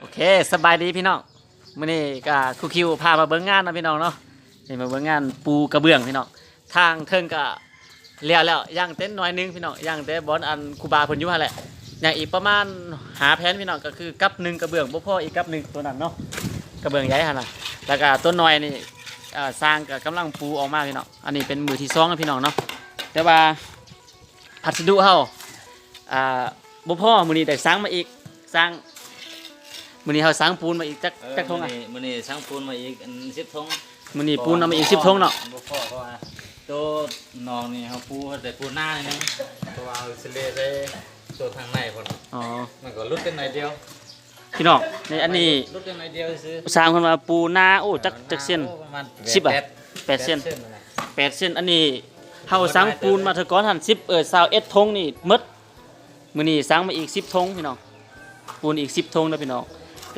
โอเคสบายดีพี่น้องมื้อนี้ก็ครูคิวพามาเบิ่งงานนะพี่น้องเนาะนี่มาเบิ่งงานปูกระเบื้องพี่น้องทางเทิงก็เลี้ยวแล้วย่างเต้นน้อยหนึงพี่น้องย่างแต่บอนอันคูบาเพิ่นอยู่หั่นแหละอย่างอีกประมาณหาแผนพี่น้องก็คือกับหนึ่งกระเบื้องบ่พออีกกับหนึ่งตัวนั้นเนาะกระเบื้องใหญ่หั่นน่ะแล้วก็ต้นน้อยนี่เอ่อสร้างก็กำลังปูออกมาพี่น้องอันนี้เป็นมือที่สองนะพี่น้องเนาะแต่ว่าพัสดุเฮาอ่าบ่พอมื้อนี้ได้สร้างมาอีกสร้าง มื้อนี้เฮาสร้างปูนมาอีกจักจักทงอะมื้อนี้ช่างปูนมาอีกอันสิบทงมันนี่ปูนเอามาอีกสิบทงเนาะบ่พอเพราะว่าตัวหนองนี่เขาปูแต่ปูหน้านี่นึงเพราะว่าเอาสิเลใส่ตัวทางในพุ่นอ๋อมันก็ลุดกันหน่อยเดียวพี่น้องในอันนี้ลุดกันหน่อยเดียวซื้อสร้างคนมาปูนาโอ้จักจักเส้นโอ้ประมาณสิบอะ แปดแปดเส้นนั่นแหละแปดเส้นอันนี้เฮาสร้างปูนมาเถอะก่อนหันสิบเออสาวเอ็ดทงนี่หมดมื้อนี้สร้างมาอีกสิบทงพี่น้องปูนอีกสิบทงนะพี่น้อง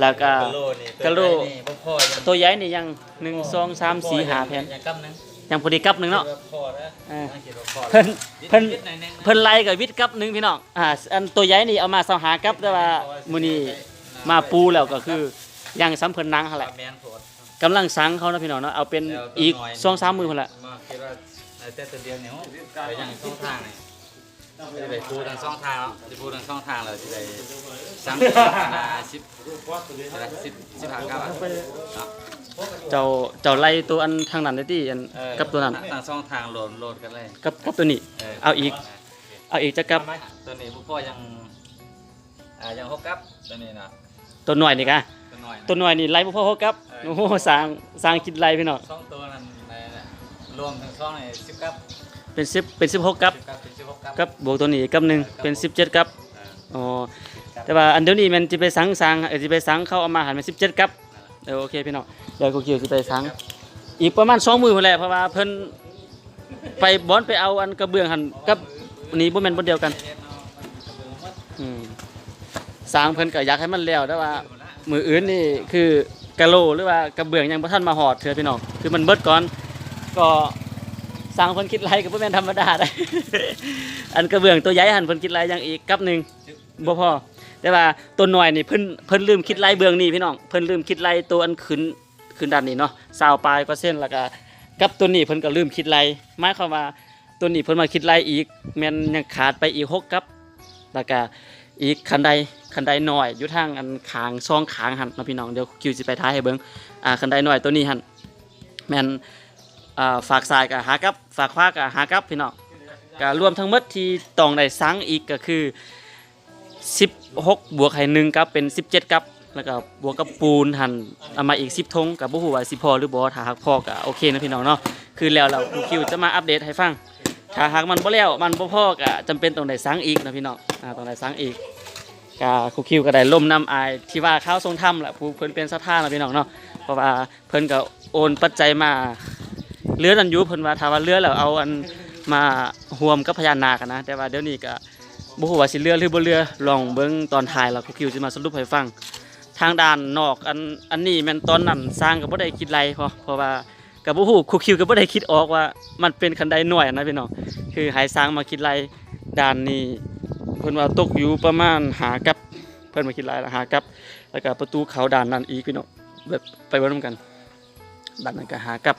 แล้วก็กะโลนี่กะโลตัวใหญ่นี่บ่พอยังตัวใหญ่นี่ยังหนึ่งสองสามสี่ห้าแผ่นยังกำนึงยังพอดีกับหนึ่งเนาะ คิดว่พอแล้วเออคิดว่าพอเพิ่นเพิ่นนิดๆหน่อยนึงนะเพิ่นไล่กับวิทย์กับหนึ่งพี่น้องอ่าอันตัวใหญ่นี่เอามาเสาหากับแต่ว่ามื้อนี้มาปูแล้วก็คือยังซ้ำเพิ่นนังหั่นแหละแม่นโพดกำลังสังเขานะพี่น้องเนาะเอาเป็นแล้วตัวอีกน้อยสองสามมือคนละมาคิดว่าไอ้แต่ตัวเดียวเนี่ยไปยังช่องทางนี่ จะไปพูดทางช่องทางแล้วจะพูดทางช่องทางแล้วจะได้สังนาสิบสิบสิบห้าเก้าบาทเจ้าเจ้าไล่ตัวอันทางนั้นได้ที่อันกับตัวนั้นทางช่องทางโหลดโหลดกันเลยกับกับตัวนี้ เอาอีก เอาอีกจะกับตัวนี้ผู้พ่อยังอ่ายังหกกับตัวนี้นะตัวหน่อยนี่กะตัวน้อยนะตัวหน่อยนี่ไล่บ่พอเขากับโอ้โหสร้างสร้างคิดไล่พี่น้องช่องตัวนั้นในรวมทั้งช่องนี่สิบกับ เป็น10เป็น16กับสิบกับเป็นสิบหกกับกับบวกตัวนี้กับหนึ่งเป็น17กับอ๋อแต่ว่าอันเดี๋ยวนี้มันสิไปสังสร้างเออสิไปสังเขาเอามาหันเป็น17กับเออโอเคพี่น้องเดี๋ยวกูคิวสิไปสัง อีกประมาณ2มื้อพุ่นแหละเพราะว่าเพิ่นไปบอนไปเอาอันกระเบื้องหันกับอันนี้บ่แม่นบ่เดียวกันอืมสร้างเพิ่นก็อยากให้มันแล้วแต่ว่า มืออื่นนี่คือกะโหลหรือว่ากระเบื้องยังบ่ทันมาหอดเถื่อพี่น้องคือมันเบิดก่อนก็ สร้างเพิ่นคิดไรก็บ่แม่นธรรมดาได้ อันกระเบื้องตัวใหญ่หันเพิ่นคิดไรอย่างอีกกับหนึ่งบ่พอแต่ว่าตัวหน้อยนี่เพิ่นเพิ่นลืมคิดไรเบื้องนี่พี่น้องเพิ่นลืมคิดไรตัวอันขึ้นขึ้นด้านนี้เนาะซาวปลายก็เส้นแล้วก็กับตัวนี้เพิ่นก็ลืมคิดไรหมายความว่าตัวนี้เพิ่นมาคิดไรอีกแม่นยังขาดไปอีกหกกับแล้วก็อีกคันใดคันใดหน่อยอยู่ทางอันขางซองขางหันเนาะพี่น้องเดี๋ยวคิวสิไปท้ายให้เบิ่งอ่าคันใดหน่อยตัวนี้หันแม่น ฝากซ้ายกับหากับฝากขวากับหากับพี่น้องก็รวมทั้งหมดที่ตองได้สังอีกก็คือ 16 บวกให้1กับเป็น 17กับแล้วก็บวกกับปูนหันเอามาอีก 10ทงกับบ่ฮู้ว่าสิพอหรือบ่ถ้าหากพอก็โอเคนะพี่น้องเนาะคือแล้วเราคิวจะมาอัปเดตให้ฟังถ้าหากมันบ่แล้วมันบ่พอก็จำเป็นต้องได้สังอีกนะพี่น้องอ่าต้องได้สังอีกก็ครูคิวก็ได้ล่มน้ำอายที่ว่าข้าวทรงธรรมแหละผู้เพิ่นเป็นสถานนะพี่น้องเนาะเพราะว่าเพิ่นก็โอนปัจจัยมา เรือนันอยูเพิ่นว่าถ้าว่าเรือแล้วเอาอันมาห่วมกับพญานาคอะนะแต่ว่าเดี๋ยวนี้ก็บ่ฮู้ว่าสิเรือหรือบ่เรือลองเบิ่งตอนท้ายแล้วครูคิวสิมาสรุปให้ฟัง ทางด้านนอกอันอันนี้แม่นตอนนั้นสร้างก็บ่ได้คิดไรพราะเพราะว่าก็บ่ฮู้ครูคิวก็บ่ได้คิดออกว่ามันเป็นคันใดหน่วยนะพี่น้องคือให้สร้างมาคิดไรด้านนี้เพิ่นว่าตกอยู่ประมาณหากับเพิ่นมาคิดหลายละหากับ แล้วก็ประตูเขาด่านนั้นอีกพี่น้องแบบไปเบิ่งนกันด่านนั้นก็หากับ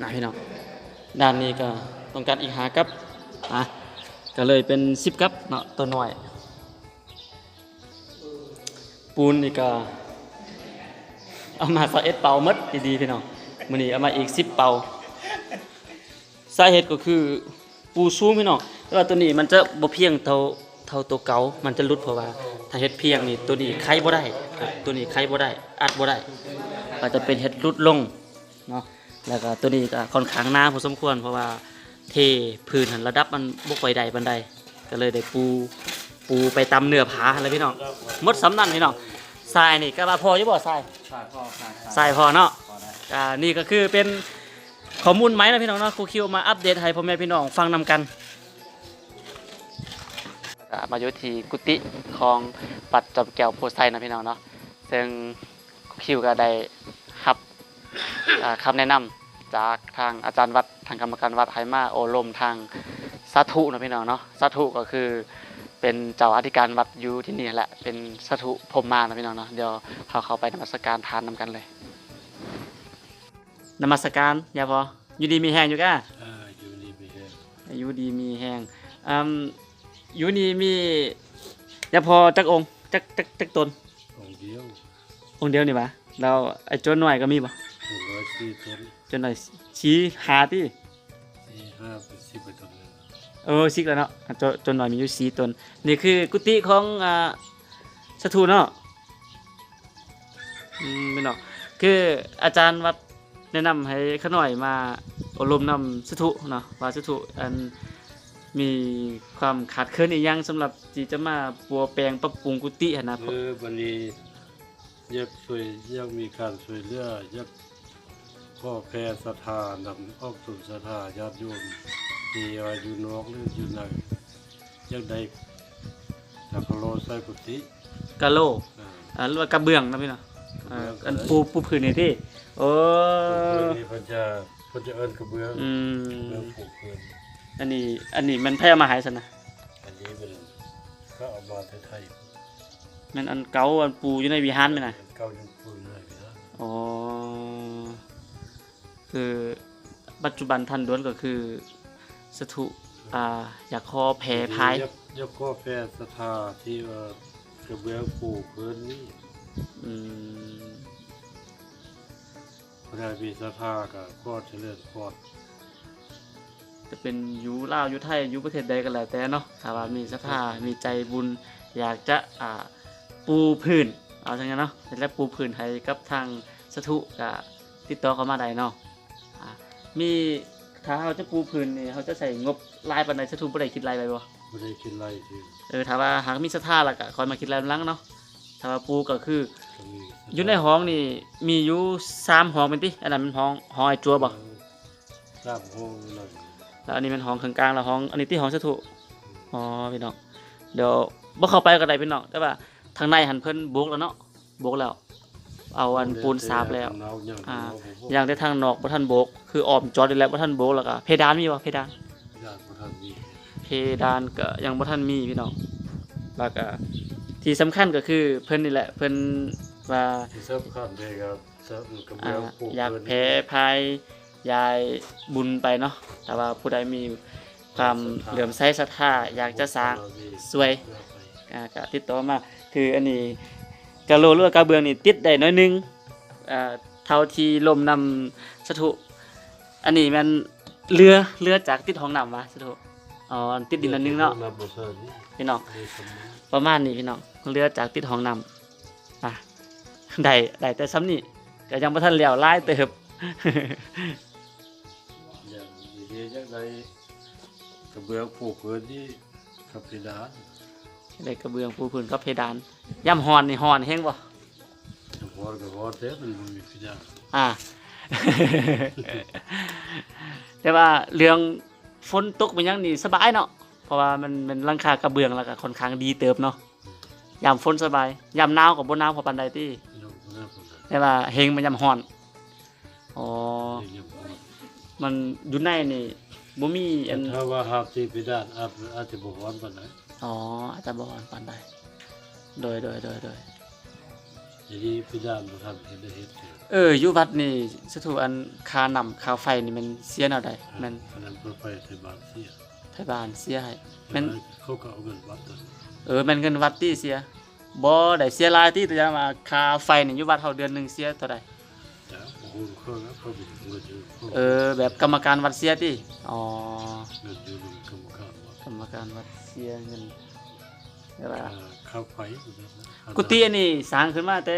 นะพี่น้องด้านนี้ก็ต้องการอีกหากับอะก็เลยเป็น10กับเนาะตัวน้อย ปูนนี่ก็เอามาสเอ็ดเป่าหมดดีๆพี่น้องมื้อนี้เอามาอีก10เป่าสาเหตุก็คือปูซูมพี่น้องแต่ว่าตัวนี้มันจะบ่เพียงเท่าเท่าตัวเก่ามันจะลุดเพราะว่าถ้าเฮ็ดเพียงนี่ตัวนี้ไขบ่ได้ ตัวนี้ไขบ่ได้อัดบ่ได้ก็จะเป็นเฮ็ดลุดลงเนาะ แล้วก็ตัวนี้ก็ค่อนข้างหนาพอสมควร เพราะว่าเทพื้นหันระดับมันบ่ค่อยได้ปานใดก็เลยได้ปูปูไปตามเนื้อผาหั่นเลยพี่น้องหมดสำนั่นพี่น้องทรายนี่ก็ว่าพออยู่บ่ทรายขาดพ่อขาดใส่พอเนาะพอได้อ่านี่ก็คือเป็นข้อมูลไหมนะพี่น้องเนาะครูคิวมาอัปเดตให้พ่อแม่พี่น้องฟังนำกันอ่ามาอยู่ที่กุฏิของปัดจอมแก้วโพไซนะพี่น้องเนาะซึ่งครูคิวก็ได้ รับอ่าคำแนะนจากทางอาจารย์วัดทางกรรมการวัดไหมาโอลมทางสาธุนะพี่น้องเนาะสาธุก็คือเป็นเจ้าอธิการวัดอยู่ที่นี่แหละเป็นสาธุพรหมมานะพี่น้องเนาะเดี๋ยวเขาเข้าไปนมัสการทานนำกันเลยนมัสการอย่าพออยู่ดีมีแหงอยู่ก้าเอออยู่นี่ไม่ได้อยู่ดีมีแหงอืมอยู่นี่มีอย่าพอจักองค์จักจักจักตนของเดียวองค์เดียวนี่ปะเราไอ้โจนหน่อยก็มีปะหนึ่งร้อย สี่ต้นโจนหน่อยชี้หาที่สี่ห้าเป็นสิบไปต้นเลยเออซิกแล้วเนาะอะโจโจนหน่อยมีอยู่สีตนนี่คือกุฏิของอ่าสถูเนาะอืมไม่เนาะคืออาจารย์วัดแนะนำให้ขาหน่อยมาอบรมนำสถูเนาะว่าสถูอันมีความขาดเคินอีกอย่างสำหรับที่จะมาปัวแปลงปรับปรุงกุฏิหั้นนะ เออวันนี้อยากช่วยอยากมีการช่วยเหลืออยาก พ่อแพ่ศรัทธานำออกสู่ศรัทธาญาติโยมที่ว่าอยู่นอกหรืออยู่ในอยากได้สักโลใส่กุฏิกะโลเอออ่าหรือว่ากระเบื้องนะพี่เนาะอ่าอันปูปูพื้นนี่ที่โอ้วันนี้เพิ่นจะเพิ่นจะเอิ้นกระเบื้องอืเบื้องมผูกพื้นอันนี้อันนี้มันแพร่มาหายซะนะอันนี้เป็นก็เอามาไทยมันอันเก่าอันปูอยู่ในวิหารไหมนะๆเก่ายังปืนเลยนะอ๋อ คือปัจจุบันท่านด้วนก็คือสถุอ่าอยากคอแผ่พายยักยักข้อแพทย์สถาที่ว่ากระเบื้องปูพื้นนี่อืมพระมีสถากับข้อเจริญพรจะเป็นอยูลาวอยูไทยอยูประเทศใดก็แล้วแต่เนาะถ้าว่ามีศรัทธามีใจบุญ อยากจะอ่าปูพื้น เอาทั้งนั้นเนาะแล้วปูพื้นให้กับทางสถุก็ติดต่อเข้ามาได้เนาะอ่า มีถ้าเขาจะปูพื้นนี่เขาจะใส่งบรายปันใดสถุบ่ได้คิดรายไปบ่ไม่ได้กินไรที่เออถ้าว่าหากมีศรัทธาและก็คอยมาคิดแล้วลังเนาะถ้าว่าปูก็คือตรงนี้อยู่ในห้องนี่มีอยู่สามห้องเป็นติอันนั้นเป็นห้องห้องไอ้จัวบ่สามห้องนั่นแล้วอันนี้เป็นห้องข้างกลางแล้วห้องอันนี้ที่ห้องสถุอ๋อพี่น้องเดี๋ยวบ่เข้าไปก็ได้พี่น้องแต่ว่าทางในหันเพิ่นโบกแล้วเนาะโบกแล้ว เอาอันปูนสาบแล้วหนาวอย่างอ่าหนาวผมอย่างแต่ทางนอกบ่ทันโบก คืออ้อมจอดได้แล้วบ่ทันโบกแล้วก็เพดานมีบ่เพดานญาติพระท่านมีเพดานก็ยังบ่ทันมีพี่น้องแล้วก็ที่สำคัญก็คือเพิ่นนี่แหละเพิ่นว่าที่สำคัญเลยครับสำกระอ่าเบื้องปูอยากพื้นแพ้ภายยายบุญไปเนาะแต่ว่าผู้ใดมีความเหลื่อมใสศรัทธาอยากจะสร้างสวยอ่าก็ติดต่อมา คืออันนี้ กะโหลหรือว่ากระเบื้องนี่ติดได้น้อยหนึงอ่าเท่าที่ลมนำสถุอันนี้มันเรือเรือจากติดห้องน้ำวะสถุอ๋อติดดินละนึงเนาะพี่น้องประมาณนี้พี่น้องเรือจากติดห้องน้ำอะได้ได้แต่ซ้ำนี่ก็ยังบ่ทันแล้วหลายเติบอย่างนี้จังไดกระเบื้องปูพื้นนี่กับเพดานได้กระเบื้องปูพื้นกับเพดานย่ำฮอนนี่ฮอนแฮงบ่เฉพาะกับพอแต่มันมีเพดานอ่า แต่ว่าเรื่องฝนตกเป็นยังนี่สบายเนาะเพราะว่ามันมันหลังคากระเบื้องแล้วก็ค่อนข้างดีเติบเนาะยามฝนสบายยามหนาวก็บ่หนาวพอปานใดติพี่แต่ว่าเฮงมันยามฮ้อนอ๋อมันอยู่ในนี่บ่มีอันถ้าว่าหากที่พิดานอาจจะบอกว่าปานไหน อ๋ออาจจะบ่ฮ้อนปานใดโดยโดยโดยโดยทีนี้พิดานบ่ทำเห็นได้เฮ็ดเถิดเอออยู่วัดนี่สถูอันค่าน้ำค่าไฟนี่มันเสียแนวใดมันอันนั้นเพิ่นไปไทยบ้านเสียไทบ้านเสียให้มันเขาก็เอาเงินวัดนั่นเออแมันเงินวัดที่เสียบ่ได้เสียหลายที่แต่จะมาค่าไฟนี่อยู่วัดเฮาเดือนหนึงเสียเท่าใดจ้ะโอ้โหเขาแล้วเขาเป็นเงินอยู่เขาเออแบบกรรมการวัดเสียติอ๋อเงินอยู่ในก รรมการวัดกรรมการวัดเสียเงินเดี๋ยวว่าอ่าข้าวไฟกุฏิอันนี้สร้างขึ้นมาแต่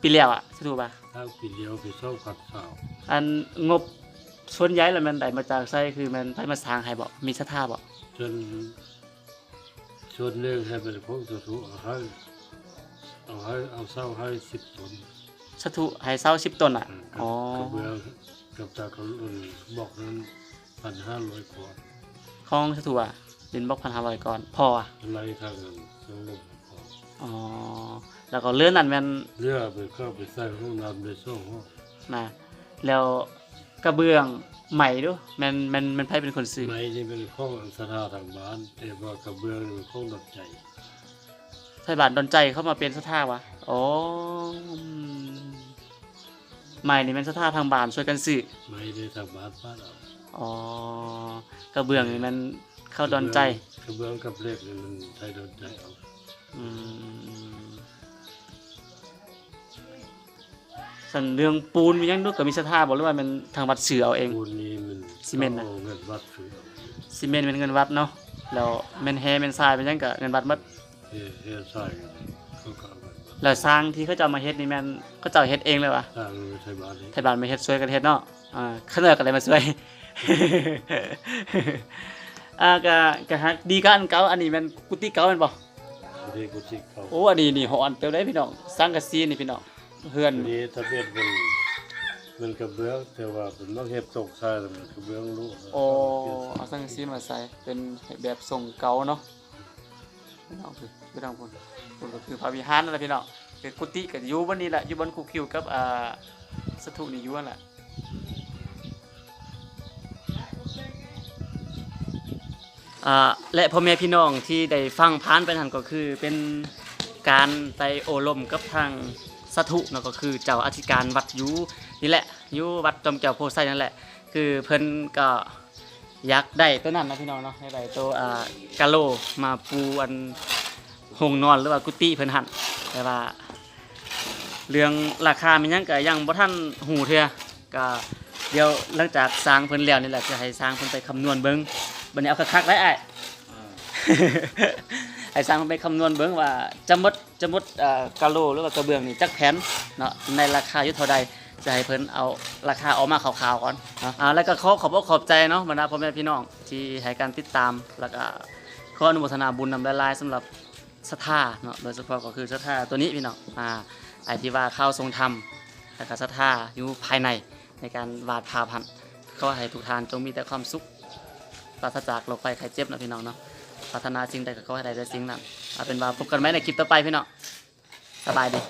ปีแล้วอะถูกป่ะทางปีเดียวไปเช่าผัดสาวอันงบส่วนใหญ่แล้วมันได้มาจากไสคือมันไปมาสร้างให้บ่มีศรัทธาบ่จนชวนเรื่องให้เป็นพวกตัวถูกเอาให้เอาให้เอาเศร้าให้สิบตนสถุให้เซา10ต้นอะอืมอ๋อกับเบือกับตาเขาเออบอกนั้นพันห้าร้อยกว่าข องสถุอะดินบอก1,500ก่อนพออะอะไรทางสงบพออ๋อแล้วก็เลื่อนนั่นแม่นเรือไปเข้าไปใส่ห้องน้ำในช่องห้องนะแล้วกระเบื้องใหม่ดูแมันแมันแมันไผเป็นคนซื้อไม้นี่เป็นของสถาทางบ้าน แต่ว่ากระเบื้องนี่เป็นของดอกใจไทยบ้านดอนใจเข้ามาเป็นสถาวะอ๋ออืมใหม่นี่แมันสถาทางบ้านช่วยกันซื้อไม้ในทางบ้านบ้านเอา อ๋อกระเบื้องนี่มันเข้าดอนใจ กระเบื้องกับเหล็กนี่มันไทยดอนใจเอาอืมสันเรื่องปูนมีหยังด้วยก็มีสถาบอกหรือว่ามันทางวัดเสือเอาเอง ปูนนี่มันซีเมนต์นะอาเงินวัดซื้อเอาซีเมนต์เป็นเงินวัดเนาะแล้วแม่นแฮแม่นทรายเป็นหยังก็เงินวัดหมดเฮ็ดเฮ็ดใส่กันเขาก็เอาเงินวัดแล้วสร้างที่เขาจะเอามาเฮ็ดนี่แม่นเขาจะเอาเฮ็ดเองเลยวะ สร้างในไทยบ้านนี่ไทยบ้านไม่เฮ็ดช่วยกันเฮ็ดเนาะอ่าเขาเลิกกันเลยมาช่วย อ่าก็ก็ฮักดีก็อันเก่าอันนี้แม่นกุฏิเก่าแม่นบ่เรียกกุฏิเขาโอ้อันนี้นี่หออันเติมได้พี่น้องสังกะสีนี่พี่น้องเฮือนอันนี้ถ้าเป็นมันมันกระเบื้องแต่ว่าเป็นต้องเฮ็ดตกใส่แล้วมันกระเบื้องลูกโอ้เอาสังกะสีมาใส่เป็นแบบทรงเก่าเนาะพี่น้องคือพี่น้องพุ่นพุ่นก็คือพระวิหารนั่นแหละพี่น้องคือกุฏิก็อยู่บนนี้แหละอยู่บนคูคิวกับอ่าสถูปนี่อยู่นั่นแหละ อ่าและพ่อแม่พี่น้องที่ได้ฟังผ่านไปนั่นก็คือเป็นการไปโอลมกับทางสถุเนาะก็คือเจ้าอธิการวัดยูนี่แหละยูวัดจอมแก้วโพไซนั่นแหละ คือเพิ่นก็อยากได้ตัวนั้นนะพี่น้องเนาะอยากได้ตัวอ่ากาโลมาปูอันห้องนอนหรือว่ากุฏิเพิ่นหันแต่ว่า เรื่องราคามันยังก็ยังบ่ทันหูเทื่อก็เดี๋ยวหลังจากสร้างเพิ่นแล้วนี่แหละจะให้สร้างเพิ่นไปคำนวณเบิ่ง บัดนี้เอาคักๆได้อ้ายให้สร้างมันไปคำนวณเบิ่งว่าจะหมดจะหมดเอ่อกะโหลหรือว่ากระเบื้องนี่จักแผ่นเนาะในราคาอยู่เท่าใดจะให้เพิ่นเอาราคาออกมาคร่าวๆก่อนเนาะอ่าแล้วก็ขอขอบอกขอบใจเนาะบรรดาพ่อแม่พี่น้องที่ให้การติดตามแล้วก็ขออนุโมทนาบุญนำหลายๆสำหรับศรัทธาเนาะโดยเฉพาะก็คือศรัทธาตัวนี้พี่น้องอ่าไอ้ที่ว่าเข้าทรงธรรมแล้วก็ศรัทธาอยู่ภายในในการวาดภาพพันธ์ขอให้ทุกท่านจงมีแต่ความสุข ปราศจากโรคภัยไข้เจ็บนะพี่น้องเนาะพัฒนาสิ่งใดก็ขอให้ได้แต่สิ่งนั้นเอาเป็นว่าพบกันไหมในคลิปต่อไปพี่น้องสบายดี